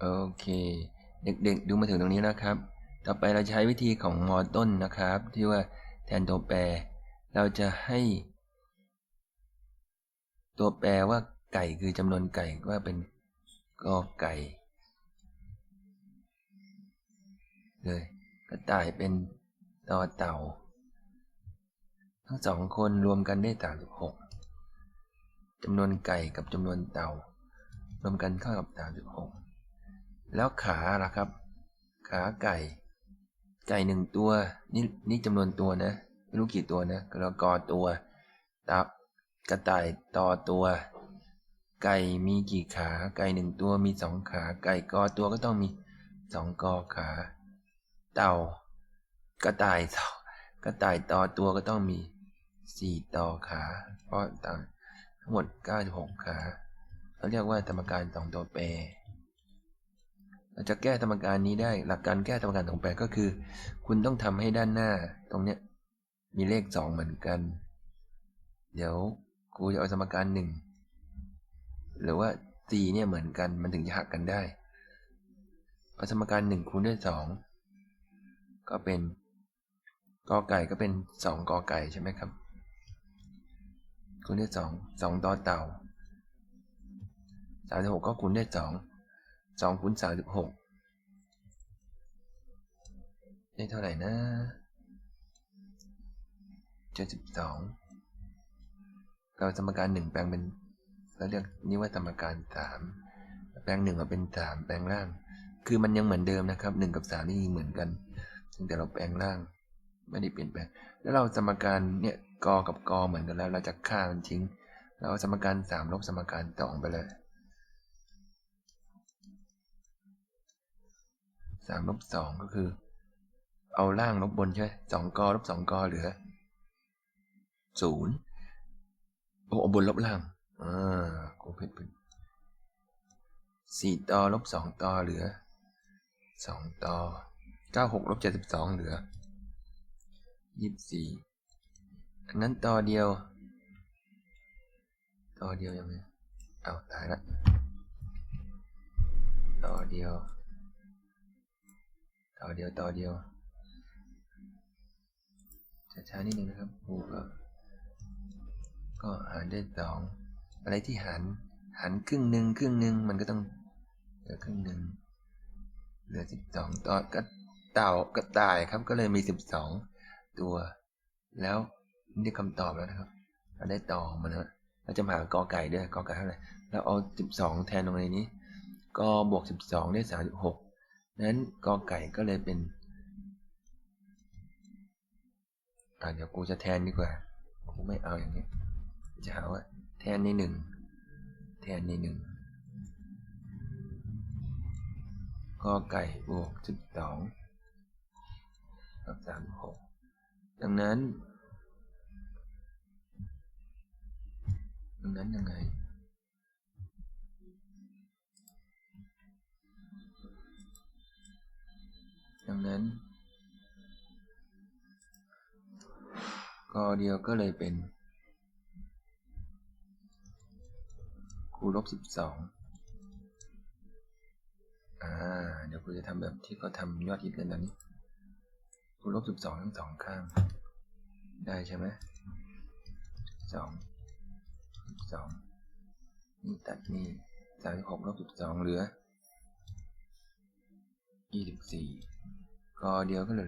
โอเค เด็กๆ ดูมาถึงตรงนี้นะครับ ต่อไปเราใช้วิธีของมอต้นนะครับ ที่ว่าแทนตัวแปร เราจะให้ ตัวแปรว่าไก่คือจำนวนไก่ว่าเป็นกอไก่เลยกระต่ายเป็นตอเต่า ทั้งสองคนรวมกันได้สามสิบหกจำนวนไก่กับจำนวนเต่า รวมกันเท่ากับสามสิบหก แล้วขาล่ะครับ ขาไก่ ไก่หนึ่งตัว นี่นี่จำนวนตัวนะไม่รู้กี่ตัวนะแล้วกอตัว ตับกระต่ายต่อตัว ไก่มีกี่ขา ไก่หนึ่งตัวมีสองขา ไก่กอตัวก็ต้องมีสองกอขา เต่ากระต่ายต่อกระต่ายต่อตัวก็ต้องมีสี่ต่อขาเพราะต่างทั้งหมดเก้าสิบหกขาเราเรียกว่าสมการสองตัวแปร จะแก้สมการนี้ได้หลักการแก้สมการสองแปรก็คือ คุณต้องทำให้ด้านหน้า ตรงเนี้ยมีเลขสองเหมือนกัน เดี๋ยวครูจะเอาสมการหนึ่งหรือว่าสี่เนี่ยเหมือนกันมันถึงจะหักกันได้เอสมการหนึ่งคูณด้วยสองก็เป็นกอไก่ก็เป็นสองกอไก่ใช่ไหมครับคูณด้วยสองสองต่อเต่าสามสิบหกก็คูณด้วยสอง สองคูณสามสิบหกได้เท่าไหร่นะเจ็ดสิบสองเราสมการหนึ่งแปลงเป็นเราเรียกนี่ว่าสมการสามแปลงหนึ่งมาเป็นสามแปลงล่าง คือมันยังเหมือนเดิมนะครับหนึ่งกับสามนี่เหมือนกันแต่เราแปลงล่างไม่ได้เปลี่ยนแปลง แล้วเราสมการเนี่ยกอกับกอเหมือนกันแล้ว เราจะฆ่ามันทิ้ง เราเอาสมการสามลบสมการสองไปเลย สามลบสองก็คือ เอาล่างลบบนใช่ไหมสองกอลบสองกอเหลือศูนย์โอ้บนลบล่างอ่ากูผิดผิดสี่ตอลบสองตอเหลือสองตอเก้าหกลบเจ็ดสิบสองเหลือยี่สิบสี่อันนั้นตอเดียว ตอเดียวยังไงเอาตายละตอเดียว ต่อเดียวต่อเดียวช้าๆนิดนึงนะครับครูก็ก็หารได้สองอะไรที่หารหารครึ่งหนึ่งครึ่งหนึ่งมันก็ต้องเหลือครึ่งหนึ่งเหลือสิบสองต่อกระเต่ากระต่ายครับก็เลยมีสิบสองตัว แล้วนี่คำตอบแล้วนะครับเราได้ต่อมันนะเราจะหากอไก่ด้วยกอไก่เท่าไหร่เราเอาสิบสองแทนตรงในนี้ ก็บวกสิบสองได้สามสิบหก นั้นกอไก่ก็เลยเป็นอ่าเดี๋ยวกูจะแทนดีกว่า กูไม่เอาอย่างนี้ จะหาว่าแทนในหนึ่ง แทนในหนึ่งกอไก่บวกสิบสองกับสามหกดังนั้น ดังนั้นยังไง นั้น กอเดียวก็เลยเป็นคูณลบสิบสองอ่า เดี๋ยวครูจะทำแบบที่เขาทำยอดฮิตกันตอนนี้คูณลบสิบสองทั้งสองข้าง ได้ใช่ไหมสองสองนี่ตัดนี่สามสิบหกลบสิบสองเหลือยี่สิบสี่ กอเดียวก็เ